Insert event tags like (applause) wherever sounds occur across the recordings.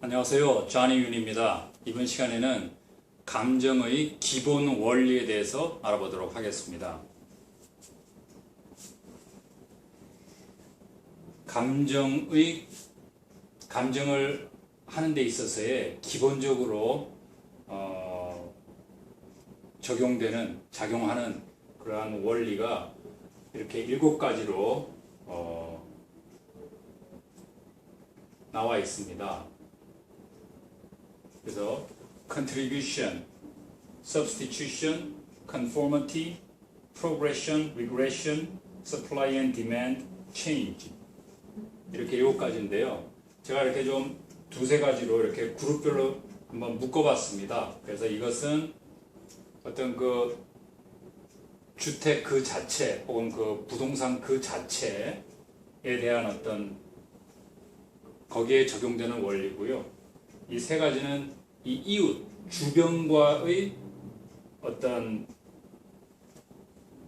안녕하세요. 쟈니윤입니다. 이번 시간에는 감정의 기본 원리에 대해서 알아보도록 하겠습니다. 감정의 감정을 하는 데 있어서의 기본적으로 어, 적용되는 작용하는 그러한 원리가 이렇게 일곱 가지로 어, 나와 있습니다. 그래서 contribution, substitution, conformity, progression, regression, supply and demand, change 이렇게 일곱 가지인데요. 제가 이렇게 좀 두세 가지로 이렇게 그룹별로 한번 묶어봤습니다. 그래서 이것은 어떤 그 주택 그 자체 혹은 그 부동산 그 자체에 대한 어떤 거기에 적용되는 원리고요. 이 세 가지는 이 이웃 주변과의 어떤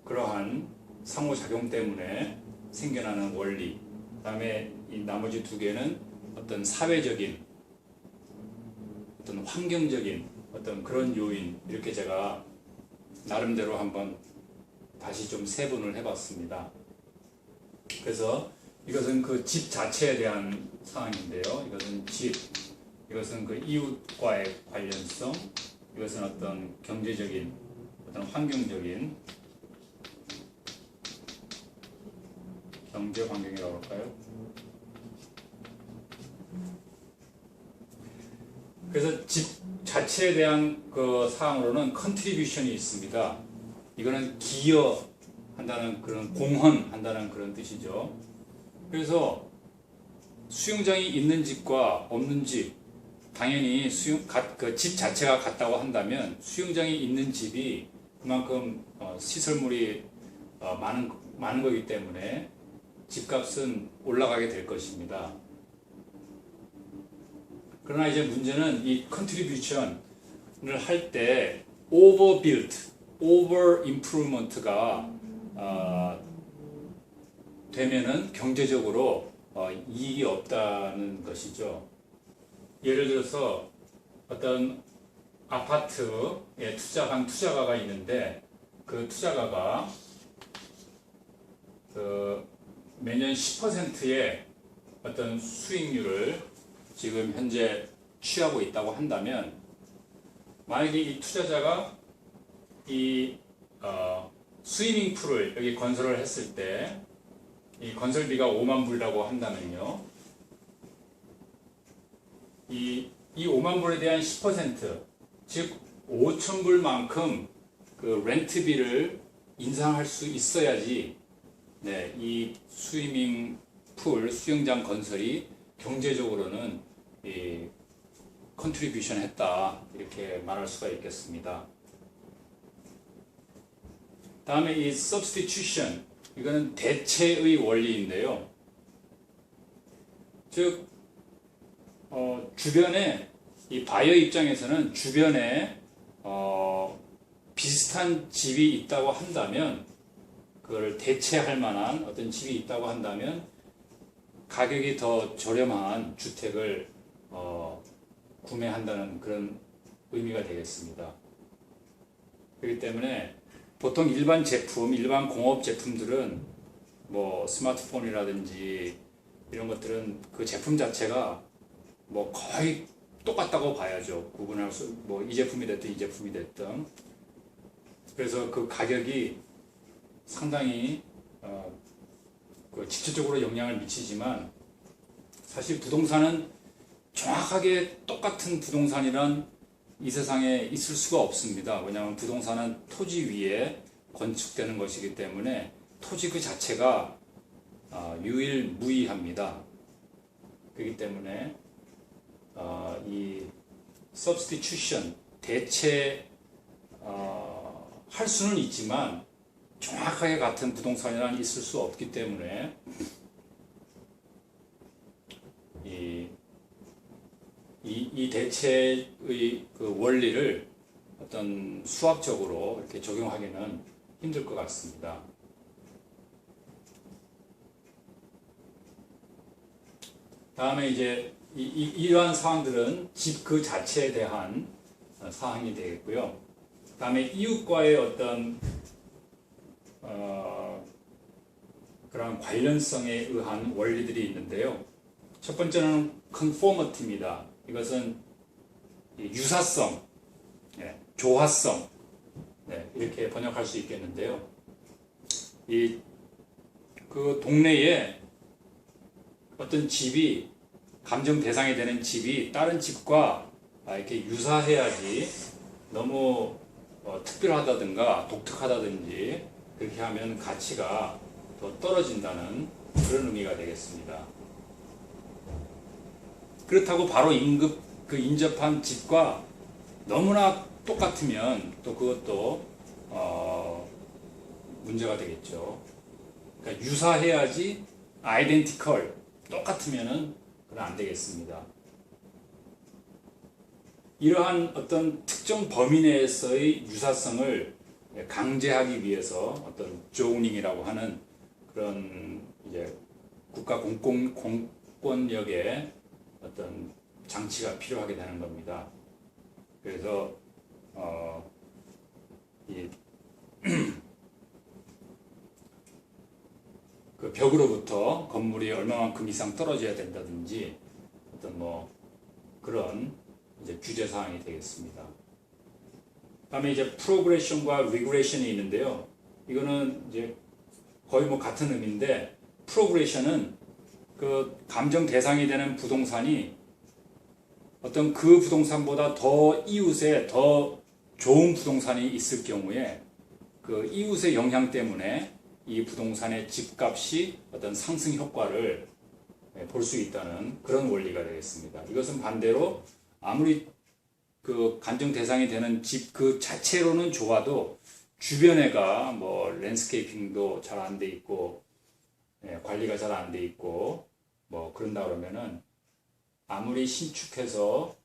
그러한 상호작용 때문에 생겨나는 원리. 그다음에 이 나머지 두 개는 어떤 사회적인 어떤 환경적인 어떤 그런 요인 이렇게 제가 나름대로 한번 다시 좀 세분을 해봤습니다. 그래서 이것은 그 집 자체에 대한 사항인데요. 이것은 집, 이것은 그 이웃과의 관련성, 이것은 어떤 경제적인, 어떤 환경적인 경제 환경이라고 할까요? 그래서 집 자체에 대한 그 사항으로는 컨트리뷰션이 있습니다. 이거는 기여한다는 그런 공헌한다는 그런 뜻이죠. 그래서 수영장이 있는 집과 없는 집 당연히 수영 그집 자체가 같다고 한다면 수영장이 있는 집이 그만큼 어, 시설물이 어, 많은 많은 거기 때문에 집값은 올라가게 될 것입니다. 그러나 이제 문제는 이 컨트리뷰션을 할 때 overbuilt, over improvement가 어, 되면은 경제적으로 어, 이익이 없다는 것이죠. 예를 들어서 어떤 아파트에 투자한 투자가가 있는데 그 투자가가 그 매년 10%의 어떤 수익률을 지금 현재 취하고 있다고 한다면 만약에 이 투자자가 이 어, 스위밍 풀을 여기 건설을 했을 때 이 건설비가 5만 불이라고 한다면요. 이, 이 5만 불에 대한 10%, 즉 5천 불만큼 그 렌트비를 인상할 수 있어야지 네, 이 스위밍 풀 수영장 건설이 경제적으로는 이 컨트리뷰션 했다 이렇게 말할 수가 있겠습니다. 다음에 이 substitution 이거는 대체의 원리인데요. 즉 어, 주변에 이 바이어 입장에서는 주변에 어, 비슷한 집이 있다고 한다면 그걸 대체할 만한 어떤 집이 있다고 한다면 가격이 더 저렴한 주택을 어, 구매한다는 그런 의미가 되겠습니다. 그렇기 때문에 보통 일반 제품, 일반 공업 제품들은 뭐 스마트폰이라든지 이런 것들은 그 제품 자체가 뭐 거의 똑같다고 봐야죠. 구분할 수, 뭐 이 제품이 됐든 이 제품이 됐든. 그래서 그 가격이 상당히 어, 그 직접적으로 영향을 미치지만 사실 부동산은 정확하게 똑같은 부동산이란 이 세상에 있을 수가 없습니다. 왜냐하면 부동산은 토지 위에 건축되는 것이기 때문에 토지 그 자체가 어, 유일무이합니다. 그렇기 때문에 어, 이 substitution 대체 어, 할 수는 있지만 정확하게 같은 부동산이란 있을 수 없기 때문에 이, 이, 이 대체의 그 원리를 어떤 수학적으로 이렇게 적용하기는 힘들 것 같습니다. 다음에 이제 이, 이, 이러한 사항들은 집 그 자체에 대한 어, 사항이 되겠고요. 다음에 이웃과의 어떤 어, 그런 관련성에 의한 원리들이 있는데요. 첫 번째는 conformity입니다. 이것은 이 유사성, 예, 조화성 네, 이렇게 번역할 수 있겠는데요. 이 그 동네에 어떤 집이 감정 대상이 되는 집이 다른 집과 아, 이렇게 유사해야지 너무 어, 특별하다든가 독특하다든지 그렇게 하면 가치가 더 떨어진다는 그런 의미가 되겠습니다. 그렇다고 바로 임급 그 인접한 집과 너무나 똑같으면 또 그것도 어, 문제가 되겠죠. 그러니까 유사해야지 아이덴티컬 똑같으면은 그건 안 되겠습니다. 이러한 어떤 특정 범위 내에서의 유사성을 강제하기 위해서 어떤 조닝이라고 하는 그런 이제 국가 공공 공권력의 어떤 장치가 필요하게 되는 겁니다. 그래서 어, 이, (clears throat) 그 벽으로부터 건물이 얼마만큼 이상 떨어져야 된다든지 어떤 뭐 그런 이제 규제 사항이 되겠습니다. 다음에 이제 프로그레션과 리그레션이 있는데요. 이거는 이제 거의 뭐 같은 의미인데 프로그레션은 그 감정 대상이 되는 부동산이 어떤 그 부동산보다 더 이웃에 더 좋은 부동산이 있을 경우에 그 이웃의 영향 때문에 이 부동산의 집값이 어떤 상승 효과를 볼 수 있다는 그런 원리가 되겠습니다. 이것은 반대로 아무리 그 감정 대상이 되는 집 그 자체로는 좋아도 주변에가 뭐 랜스케이핑도 잘 안 돼 있고 예, 관리가 잘 안 돼 있고 뭐 그런다 그러면은 아무리 신축해서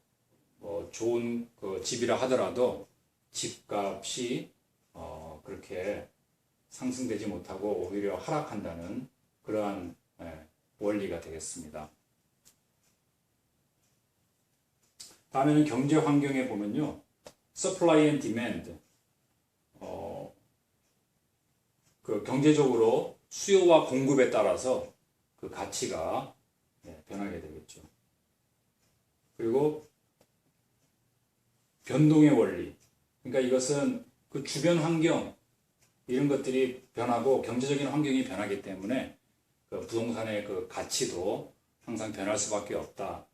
뭐 좋은 그 집이라 하더라도 집값이 어 그렇게 상승되지 못하고 오히려 하락한다는 그러한 예, 원리가 되겠습니다. 다음에는 경제 환경에 보면요. supply and demand. 어, 그 경제적으로 수요와 공급에 따라서 그 가치가 예, 변하게 되겠죠. 그리고 변동의 원리. 그러니까 이것은 그 주변 환경 이런 것들이 변하고 경제적인 환경이 변하기 때문에 그 부동산의 그 가치도 항상 변할 수밖에 없다.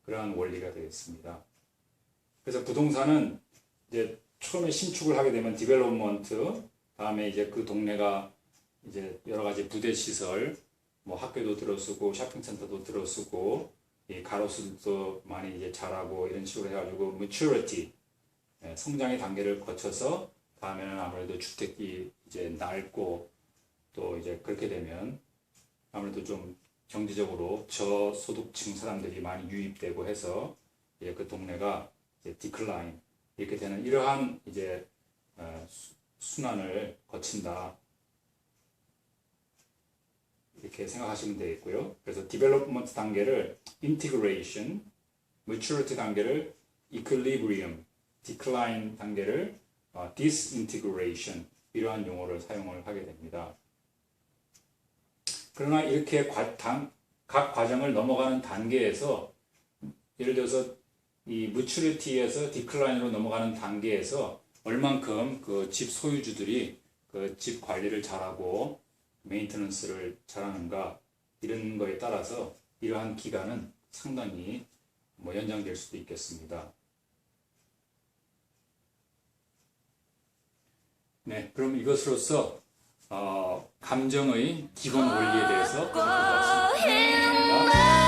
네, 그러한 원리가 되겠습니다. 그래서 부동산은 이제 처음에 신축을 하게 되면 디벨롭먼트, 다음에 이제 그 동네가 이제 여러 가지 부대 시설, 뭐 학교도 들어쓰고 쇼핑센터도 들어쓰고 이 가로수도 많이 이제 자라고 이런 식으로 해가지고 maturity 예, 성장의 단계를 거쳐서 다음에는 아무래도 주택이 이제 낡고 또 이제 그렇게 되면 아무래도 좀 경제적으로 저소득층 사람들이 많이 유입되고 해서 이제 그 동네가 이제 디클라인 이렇게 되는 이러한 이제 어, 수- 순환을 거친다 이렇게 생각하시면 되겠고요. 그래서 디벨롭먼트 단계를 인티그레이션, maturity 단계를 equilibrium, decline 단계를 어, disintegration 이러한 용어를 사용을 하게 됩니다. 그러나 이렇게 과- 단- 각 과정을 넘어가는 단계에서 예를 들어서 이 maturity에서 decline으로 넘어가는 단계에서 얼만큼 그 집 소유주들이 그 집 관리를 잘하고 메인테넌스를 잘하는가 이런 거에 따라서 이러한 기간은 상당히 뭐 연장될 수도 있겠습니다. 네, 그럼 이것으로서 어, 감정의 기본 원리에 대해서 공부하습니다. 아,